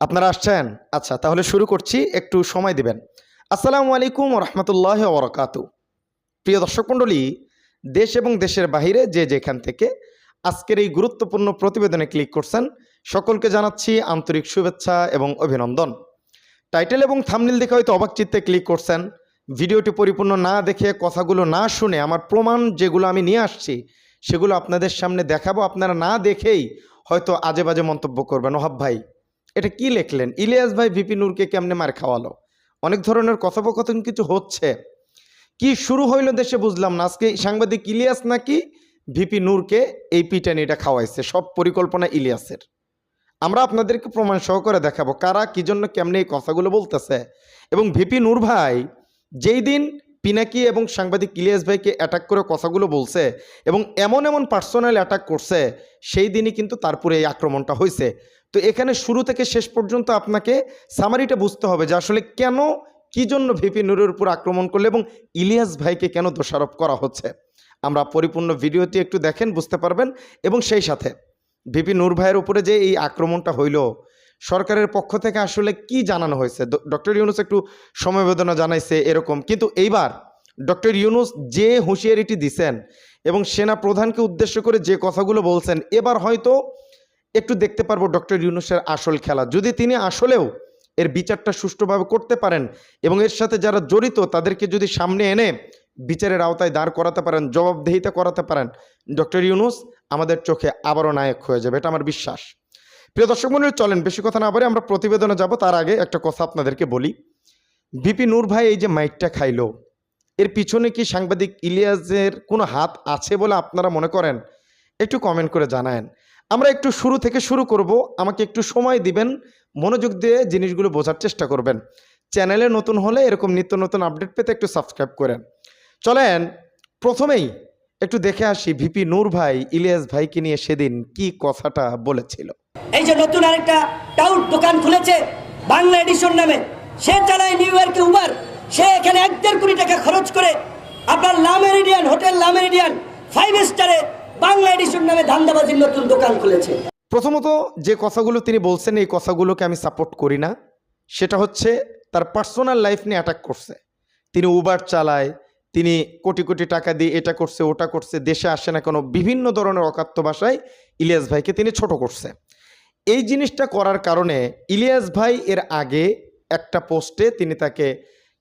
আপনারা আসছেন? আচ্ছা তাহলে শুরু করছি, একটু সময় দিবেন। আসসালামু আলাইকুম রহমতুল্লাহ ওবরাকাতু। প্রিয় দর্শক মণ্ডলী, দেশ এবং দেশের বাইরে যে যেখান থেকে আজকের এই গুরুত্বপূর্ণ প্রতিবেদনে ক্লিক করছেন, সকলকে জানাচ্ছি আন্তরিক শুভেচ্ছা এবং অভিনন্দন। টাইটেল এবং থামনিল দেখে হয়তো অবাক চিত্তে ক্লিক করছেন। ভিডিওটি পরিপূর্ণ না দেখে, কথাগুলো না শুনে, আমার প্রমাণ যেগুলো আমি নিয়ে আসছি, সেগুলো আপনাদের সামনে দেখাবো। আপনারা না দেখেই হয়তো আজে বাজে মন্তব্য করবেন। ওহাব ভাই, এটা কি লিখলেন? ইলিয়াস ভাই, ভিপি নূরকে কেমনে মার খাওয়ালো? অনেক ধরনের কথোপকথন কিছু হচ্ছে। কি শুরু হইল দেশে বুঝলাম না। আজকে সাংবাদিক ইলিয়াস নাকি ভিপি নূরকে এই পিটানিটা খাওয়াইছে? সব পরিকল্পনা ইলিয়াসের। আমরা আপনাদেরকে প্রমাণ সহকারে দেখাবো কারা কি জন্য কেমনে এই কথাগুলো বলতেছে। এবং ভিপি নূর ভাই, যেই দিন পিনাকি এবং সাংবাদিক ইলিয়াস ভাইকে অ্যাটাক করে কথাগুলো বলছে এবং এমন এমন পার্সোনাল অ্যাটাক করছে, সেই দিনই কিন্তু তারপরে এই আক্রমণটা হয়েছে তো এখানে শুরু থেকে শেষ পর্যন্ত আপনাকে সামারিটা বুঝতে হবে যে আসলে কেন, কি জন্য ভিপি নুরের উপর আক্রমণ করলে এবং ইলিয়াস ভাইকে কেন দোষারোপ করা হচ্ছে। আমরা পরিপূর্ণ ভিডিওটি একটু দেখেন, বুঝতে পারবেন এবং সেই সাথে ভিপি নূর ভাইয়ের উপরে যে এই আক্রমণটা হইল সরকারের পক্ষ থেকে আসলে কি জানানো হয়েছে? ডক্টর ইউনুস একটু সমবেদনা জানাইছে এরকম। কিন্তু এইবার ডক্টর ইউনুস যে হুঁশিয়ারিটি দিছেন এবং সেনা প্রধানকে উদ্দেশ্য করে যে কথাগুলো বলছেন, এবার হয়তো একটু দেখতে পারব ডক্টর ইউনুসের আসল খেলা। যদি তিনি আসলেও এর বিচারটা সুষ্ঠুভাবে করতে পারেন এবং এর সাথে যারা জড়িত, তাদেরকে যদি সামনে এনে বিচারের আওতায় দাঁড় করাতে পারেন, জবাবদেহিতা করাতে পারেন, ডক্টর ইউনুস আমাদের চোখে আবারও নায়ক হয়ে যাবে। এটা আমার বিশ্বাস। প্রিয় দর্শক মন্ডলী, চলেন বেশি কথা না বলে আমরা প্রতিবেদনে যাব। তার আগে একটা কথা আপনাদেরকে বলি। বিপি নূর ভাই এই যে মাইকটা খাইলো, এর পিছনে কি সাংবাদিক ইলিয়াসের কোনো হাত আছে বলে আপনারা মনে করেন? একটু কমেন্ট করে জানায়েন। আমরা একটু শুরু থেকে শুরু করব। আমাকে একটু সময় দিবেন, মনোযোগ দিয়ে জিনিসগুলো বোঝার চেষ্টা করবেন। চ্যানেলে নতুন হলে এরকম নিত্য নতুন আপডেট পেতে একটু সাবস্ক্রাইব করেন। চলেন, প্রথমেই একটু দেখে আসি ভিপি নূর ভাই ইলিয়াস ভাইকে নিয়ে সেদিন কি কথাটা বলেছিল। এই যে নতুন আরেকটা টাউট দোকান খুলেছে বাংলা এডিশন নামে। সে চালায় নিউ ইয়র্কে উবার। সে এখানে এক দেড় কোটি টাকা খরচ করে আপনার লামেরিডিয়ান হোটেল লামেরিডিয়ান ফাইভ স্টারে বাংলা এডিশন নামে ধান্দাবাজির নতুন দোকান খুলেছে। প্রথমত যে কথাগুলো তিনি বলছেন এই কথাগুলোকে আমি সাপোর্ট করি না। সেটা হচ্ছে তার পার্সোনাল লাইফ নিয়ে অ্যাটাক করছে। তিনি উবার চালায় তিনি কোটি কোটি টাকা দিয়ে এটা করছে, ওটা করছে, দেশে আসে না কোনো, বিভিন্ন ধরনের অকাত্য ভাষায় ইলিয়াস ভাইকে তিনি ছোট করছে। এই জিনিসটা করার কারণে ইলিয়াস ভাই এর আগে একটা পোস্টে তিনি তাকে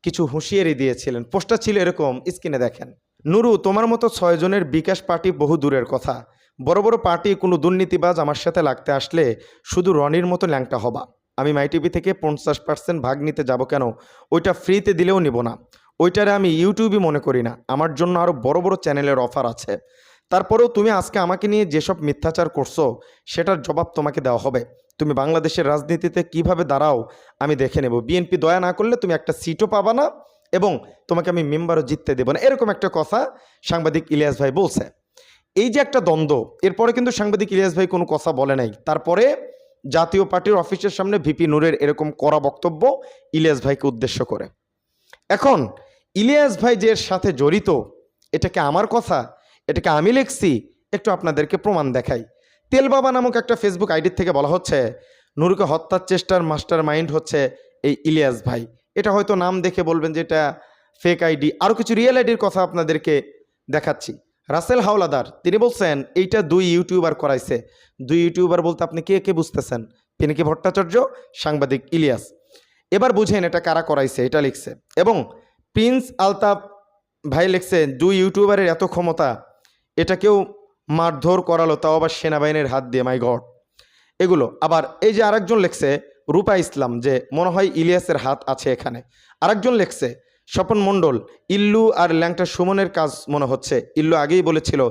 কিছু হুঁশিয়ারি দিয়েছিলেন। পোস্টটা ছিল এরকম, স্ক্রিনে দেখেন। নুরু, তোমার মতো ছয়জনের বিকাশ পার্টি বহু দূরের কথা। বড় বড় পার্টি, কোনো দুর্নীতিবাজ আমার সাথে লাগতে আসলে শুধু রনির মতো ল্যাংটা হবা। আমি মাই টিভি থেকে পঞ্চাশ পার্সেন্ট ভাগ নিতে যাব কেন? ওইটা ফ্রিতে দিলেও নিব না। ওইটারে আমি ইউটিউবই মনে করি না। আমার জন্য আরও বড় বড় চ্যানেলের অফার আছে। তারপরেও তুমি আজকে আমাকে নিয়ে যেসব মিথ্যাচার করছ, সেটার জবাব তোমাকে দেওয়া হবে। তুমি বাংলাদেশের রাজনীতিতে কীভাবে দাঁড়াও, আমি দেখে নেব। বিএনপি দয়া না করলে তুমি একটা সিটও পাবা না এবং তোমাকে আমি মেম্বারও জিততে দেবো না। এরকম একটা কথা সাংবাদিক ইলিয়াস ভাই বলছে। এই যে একটা দ্বন্দ্ব, এরপরে কিন্তু সাংবাদিক ইলিয়াস ভাই কোনো কথা বলে নাই। তারপরে জাতীয় পার্টির অফিসের সামনে ভিপি নূরের এরকম করা বক্তব্য ইলিয়াস ভাইকে উদ্দেশ্য করে। এখন, ইলিয়াস ভাই যে সাথে জড়িত, এটাকে আমার কথা, এটাকে আমি লিখছি, একটু আপনাদেরকে প্রমাণ দেখাই। তেল বাবা নামক একটা ফেসবুক আইডির থেকে বলা হচ্ছে, নুরুকে হত্যার চেষ্টার মাস্টার মাইন্ড হচ্ছে এই ইলিয়াস ভাই। এটা হয়তো নাম দেখে বলবেন যে এটা ফেক আইডি। আরও কিছু রিয়েল আইডির কথা আপনাদেরকে দেখাচ্ছি। রাসেল হাওলাদার, তিনি বলছেন, এইটা দুই ইউটিউবার করাইছে। দুই ইউটিউবার বলতে আপনি কে কে বুঝতেছেন? পিনাকি ভট্টাচার্য? সাংবাদিক ইলিয়াস। এবার বুঝেন এটা কারা করাইছে, এটা লিখছে। এবং প্রিন্স আলতাফ ভাই লিখছে, দুই ইউটিউবারের এত ক্ষমতা এটাকেও মারধর করালো, তাও আবার সেনাবাহিনীর হাত দিয়ে, মাই গড। এগুলো, আবার এই যে আরেকজন লেখছে, রূপা ইসলাম, যে মনে হয় ইলিয়াসের হাত আছে এখানে। আরেকজন লেখছে, স্বপন মণ্ডল, ইল্লু আর ল্যাংটা সুমনের কাজ মনে হচ্ছে। ইল্লু আগেই বলেছিল,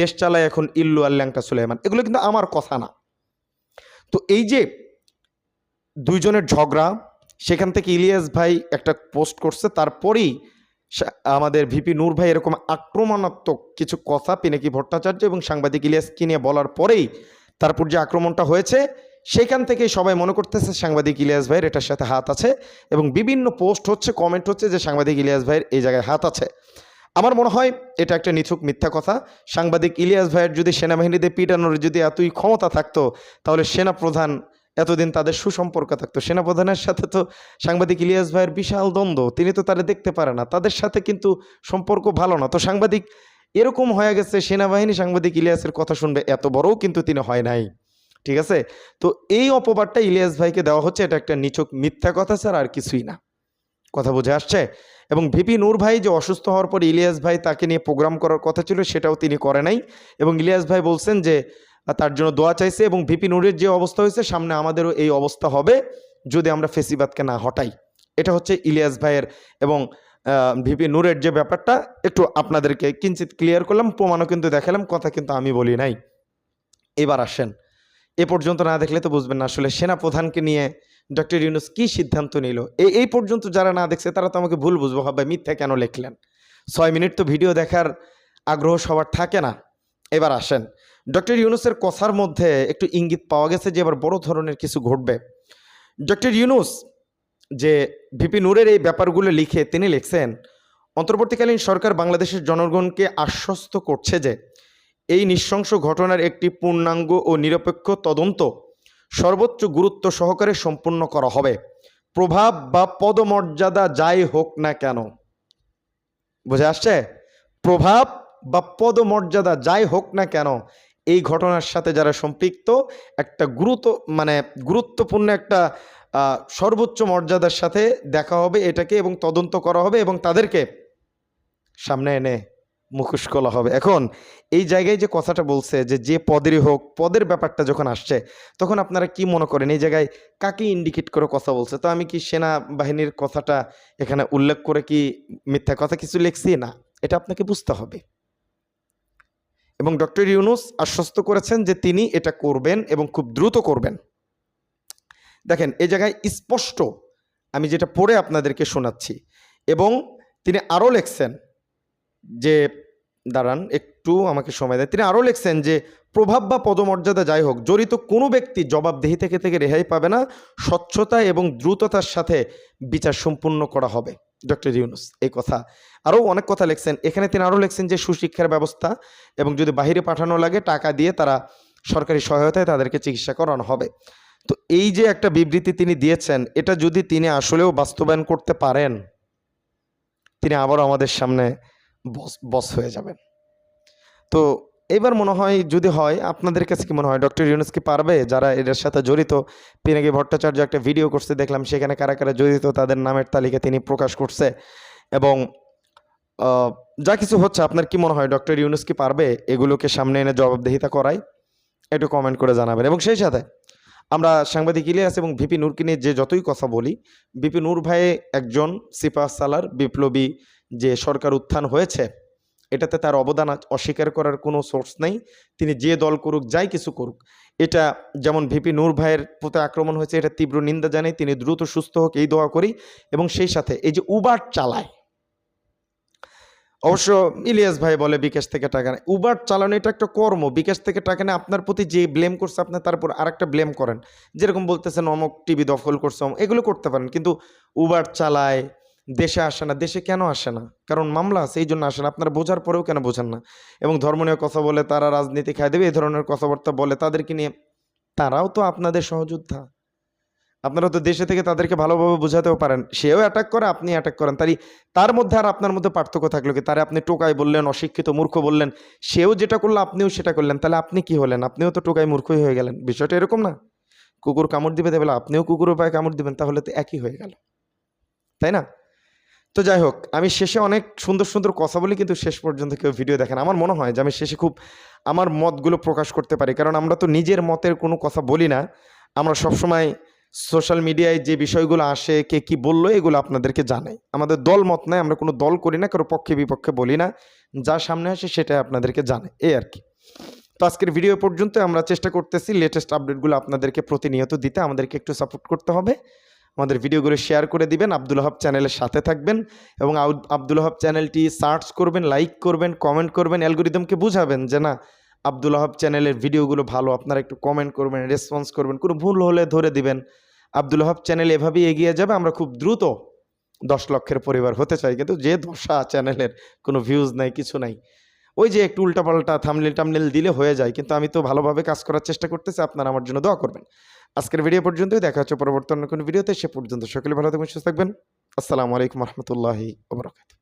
দেশ চালায় এখন ইল্লু আর ল্যাংটা সুলেমান এগুলো কিন্তু আমার কথা না। তো এই যে দুইজনের ঝগড়া সেখান থেকে ইলিয়াস ভাই একটা পোস্ট করছে, তারপরেই আমাদের ভিপি নূর ভাই এরকম আক্রমণাত্মক কিছু কথা পিনাকি ভট্টাচার্য এবং সাংবাদিক ইলিয়াসকে নিয়ে বলার পরেই তারপর যে আক্রমণটা হয়েছে, সেখান থেকেই সবাই মনে করতেছে সাংবাদিক ইলিয়াস ভাইয়ের এটার সাথে হাত আছে এবং বিভিন্ন পোস্ট হচ্ছে কমেন্ট হচ্ছে যে সাংবাদিক ইলিয়াস ভাইয়ের এই জায়গায় হাত আছে। আমার মনে হয় এটা একটা নিছক মিথ্যা কথা। সাংবাদিক ইলিয়াস ভাইয়ের যদি সেনাবাহিনীতে পিটানোর যদি এতই ক্ষমতা থাকতো, তাহলে সেনা প্রধান এতদিন তাদের সুসম্পর্ক থাকতো। সেনাপ্রধানের সাথে তো সাংবাদিক ইলিয়াস ভাইয়ের বিশাল দ্বন্দ্ব, তিনি তো তারা দেখতে পারে না। তাদের সাথে কিন্তু সম্পর্ক ভালো না। তো সাংবাদিক, এরকম হয়ে গেছে, সেনাবাহিনী সাংবাদিক ইলিয়াসের কথা শুনবে, এত বড়ও কিন্তু তিনি হয় নাই। ঠিক আছে? তো এই অপবাদটা ইলিয়াস ভাইকে দেওয়া হচ্ছে, এটা একটা নিচক মিথ্যা কথা স্যার, আর কিছুই না। কথা বুঝে আসছে? এবং ভিপি নূর ভাই যে অসুস্থ হওয়ার পর ইলিয়াস ভাই তাকে নিয়ে প্রোগ্রাম করার কথা ছিল, সেটাও তিনি করে নাই। এবং ইলিয়াস ভাই বলছেন যে তার জন্য দোয়া চাইছে এবং ভিপি নূরের যে অবস্থা হয়েছে, সামনে আমাদেরও এই অবস্থা হবে যদি আমরা ফেসিবাদকে না হটাই। এটা হচ্ছে ইলিয়াস ভাইয়ের এবং ভিপি নূরের যে ব্যাপারটা, একটু আপনাদেরকে কিঞ্চিত ক্লিয়ার করলাম, প্রমাণও কিন্তু দেখালাম, কথা কিন্তু আমি বলি নাই। এবার আসেন। এ পর্যন্ত না দেখলে তো বুঝবেন না আসলে সেনা প্রধানকে নিয়ে ডক্টর ইউনুস কি সিদ্ধান্ত নিল। এই এই পর্যন্ত যারা না দেখছে, তারা তো আমাকে ভুল বুঝব, হবে মিথ্যা কেন লিখলেন? ছয় মিনিট তো ভিডিও দেখার আগ্রহ সবার থাকে না। এবার আসেন। ডক্টর ইউনুসের কথার মধ্যে একটু ইঙ্গিত পাওয়া গেছে যে এবার বড় ধরনের কিছু ঘটবে। ডক্টর ইউনুস যে ভিপি নূরের এই ব্যাপারগুলো লিখে তিনি লিখছেন, অন্তর্বর্তীকালীন সরকার বাংলাদেশের জনগণকে আশ্বস্ত করছে যে এই নৃশংস ঘটনার একটি পূর্ণাঙ্গ ও নিরপেক্ষ তদন্ত সর্বোচ্চ গুরুত্ব সহকারে সম্পূর্ণ করা হবে। প্রভাব বা পদমর্যাদা যাই হোক না কেন। বুঝে আসছে? প্রভাব বা পদমর্যাদা যাই হোক না কেন এই ঘটনার সাথে যারা সম্পৃক্ত, একটা গুরুত্ব মানে গুরুত্বপূর্ণ একটা সর্বোচ্চ মর্যাদার সাথে দেখা হবে এটাকে এবং তদন্ত করা হবে এবং তাদেরকে সামনে এনে মুখোশ করা হবে। এখন, এই জায়গায় যে কথাটা বলছে যে যে পদেরই হোক, পদের ব্যাপারটা যখন আসছে, তখন আপনারা কি মনে করেন? এই জায়গায় কাকে ইন্ডিকেট করে কথা বলছে? তো আমি কি সেনা বাহিনীর কথাটা এখানে উল্লেখ করে কি মিথ্যা কথা কিছু লিখছি? না, এটা আপনাকে বুঝতে হবে। এবং ডক্টর ইউনুস আশ্বস্ত করেছেন যে তিনি এটা করবেন এবং খুব দ্রুত করবেন। দেখেন, এই জায়গায় স্পষ্ট আমি যেটা পড়ে আপনাদেরকে শোনাচ্ছি। এবং তিনি আরও লেখছেন যে, দাঁড়ান, একটু আমাকে সময় দেয় তিনি আরও লেখছেন যে, প্রভাব বা পদমর্যাদা যাই হোক, জড়িত কোনো ব্যক্তি জবাবদেহি থেকে থেকে রেহাই পাবে না। স্বচ্ছতা এবং দ্রুততার সাথে বিচার সম্পূর্ণ করা হবে। ডক্টর ইউনুস, এই কথা। আরও অনেক কথা লিখছেন। এখানে তিনি আরও লিখছেন যে, সুশিক্ষার ব্যবস্থা এবং যদি বাইরে পাঠানো লাগে, টাকা দিয়ে তারা সরকারি সহায়তায় তাদেরকে চিকিৎসা করানো হবে। তো এই যে একটা বিবৃতি তিনি দিয়েছেন, এটা যদি তিনি আসলেও বাস্তবায়ন করতে পারেন, তিনি আবারও আমাদের সামনে বস বস হয়ে যাবেন। তো এবার মনে হয় যদি হয়, আপনাদের কাছে কি মনে হয়? ডক্টর ইউনুস কি পারবে? যারা এটার সাথে জড়িত, পিনাকি ভট্টাচার্য একটা ভিডিও করছে, দেখলাম সেখানে কারা কারা জড়িত, তাদের নামের তালিকা তিনি প্রকাশ করছে। এবং যা কিছু হচ্ছে, আপনার কি মনে হয়? ডক্টর ইউনুস কি পারবে এগুলোকে সামনে এনে জবাবদেহিতা করায়? একটু কমেন্ট করে জানাবেন। এবং সেই সাথে, আমরা সাংবাদিক ইলিয়াস এবং ভিপি নূরকে নিয়ে যে যতই কথা বলি, ভিপি নূর ভাই একজন সিপাহ সালার বিপ্লবী যে সরকার উত্থান হয়েছে এটাতে তার অবদান অস্বীকার করার কোনো সোর্স নেই। তিনি যে দল করুক, যাই কিছু করুক। এটা যেমন ভিপি নূর ভাইয়ের প্রতি আক্রমণ হয়েছে, এটা তীব্র নিন্দা জানাই। তিনি দ্রুত সুস্থ হোক, এই দোয়া করি। এবং সেই সাথে এই যে উবার চালায়, অবশ্য ইলিয়াস ভাই বলে বিকাশ থেকে টাকা নেয়। উবার চালানো এটা একটা কর্ম। বিকাশ থেকে টাকা নেয় আপনার প্রতি যে ব্লেম করছে, আপনি তারপর আরেকটা ব্লেম করেন। যেরকম বলতেছেন, অমুক টিভি দখল করছে এগুলো করতে পারেন। কিন্তু উবার চালায় দেশে আসে না, দেশে কেন আসে না? কারণ মামলা আছে, এই জন্য আসে না। আপনারা বোঝার পরেও কেন বোঝেন না? এবং ধর্ম নিয়ে কথা বলে তারা রাজনীতি খায় দেবে, এই ধরনের কথাবার্তা বলে তাদেরকে নিয়ে, তারাও তো আপনাদের সহযোদ্ধা। আপনারা তো দেশে থেকে তাদেরকে ভালোভাবে বোঝাতেও পারেন। সেও অ্যাটাক করে, আপনি অ্যাটাক করেন। তাই তার মধ্যে আর আপনার মধ্যে পার্থক্য থাকল কি? তারে আপনি টোকাই বললেন, অশিক্ষিত মূর্খ বললেন, সেও যেটা করল, আপনিও সেটা করলেন। তাহলে আপনি কি হলেন? আপনিও তো টোকাই মূর্খই হয়ে গেলেন। বিষয়টা এরকম না। কুকুর কামড় দিবে দেবে আপনিও কুকুরের পায়ে কামড় দিবেন, তাহলে তো একই হয়ে গেল। তাই না? তো যাই হোক আমি শেষে অনেক সুন্দর সুন্দর কথা বলি, কিন্তু শেষ পর্যন্ত কেউ ভিডিও দেখেন আমার মনে হয় যে আমি শেষে খুব আমার মতগুলো প্রকাশ করতে পারি, কারণ আমরা তো নিজের মতের কোনো কথা বলি না। আমরা সবসময় সোশ্যাল মিডিয়ায় যে বিষয়গুলো আসে, কে কি বলল, এগুলো আপনাদেরকে জানাই। আমাদের দল মত নাই, আমরা কোনো দল করি না, কারও পক্ষে বিপক্ষে বলি না। যা সামনে আসে সেটাই আপনাদেরকে জানাই, এই আর কি। তো আজকের ভিডিও পর্যন্ত আমরা চেষ্টা করতেছি লেটেস্ট আপডেটগুলো আপনাদেরকে প্রতিনিয়ত দিতে। আমাদেরকে একটু সাপোর্ট করতে হবে। আমাদের ভিডিওগুলো শেয়ার করে দিবেন। আব্দুল হাব চ্যানেলের সাথে থাকবেন এবং আব্দুল হাব চ্যানেলটি সার্চ করবেন লাইক করবেন কমেন্ট করবেন, অ্যালগোরিদমকে বুঝাবেন যে না, আব্দুল হাব চ্যানেলের ভিডিওগুলো ভালো, আপনারা একটু কমেন্ট করবেন রেসপন্স করবেন, কোনো ভুল হলে ধরে দিবেন। আব্দুল হাব চ্যানেল এভাবেই এগিয়ে যাবে, আমরা খুব দ্রুত দশ লক্ষের পরিবার হতে চাই, কিন্তু যে দশা চ্যানেলের কোনো ভিউজ নাই, কিছু নাই। ওই যে একটু উল্টাপাল্টা থামনেল টামনেল দিলে হয়ে যায়, কিন্তু আমি তো ভালোভাবে কাজ করার চেষ্টা করতেছি, আপনারা আমার জন্য দোয়া করবেন। আজকের ভিডিও পর্যন্তই, দেখা হচ্ছে পরবর্তী অন্য কোনো ভিডিওতে সে পর্যন্ত সকলে ভালো থাকবেন সুস্থ থাকবেন। আসসালামু আলাইকুম রহমতুল্লাহি ওবরাকাত